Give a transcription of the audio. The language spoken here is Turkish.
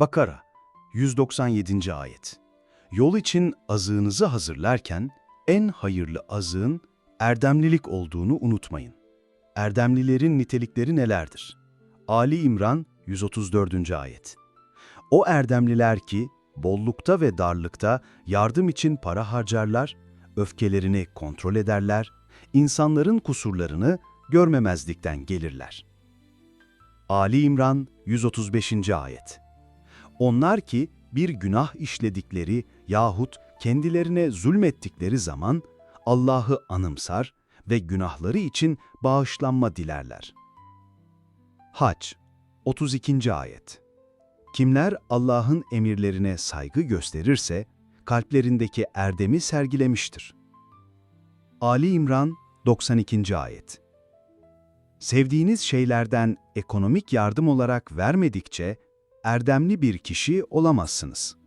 Bakara 197. ayet. Yol için azığınızı hazırlarken en hayırlı azığın erdemlilik olduğunu unutmayın. Erdemlilerin nitelikleri nelerdir? Ali İmran 134. ayet. O erdemliler ki bollukta ve darlıkta yardım için para harcarlar, öfkelerini kontrol ederler, insanların kusurlarını görmemezlikten gelirler. Ali İmran 135. ayet. Onlar ki bir günah işledikleri yahut kendilerine zulmettikleri zaman Allah'ı anımsar ve günahları için bağışlanma dilerler. Hac 32. ayet. Kimler Allah'ın emirlerine saygı gösterirse kalplerindeki erdemi sergilemiştir. Ali İmran 92. ayet. Sevdiğiniz şeylerden ekonomik yardım olarak vermedikçe erdemli bir kişi olamazsınız.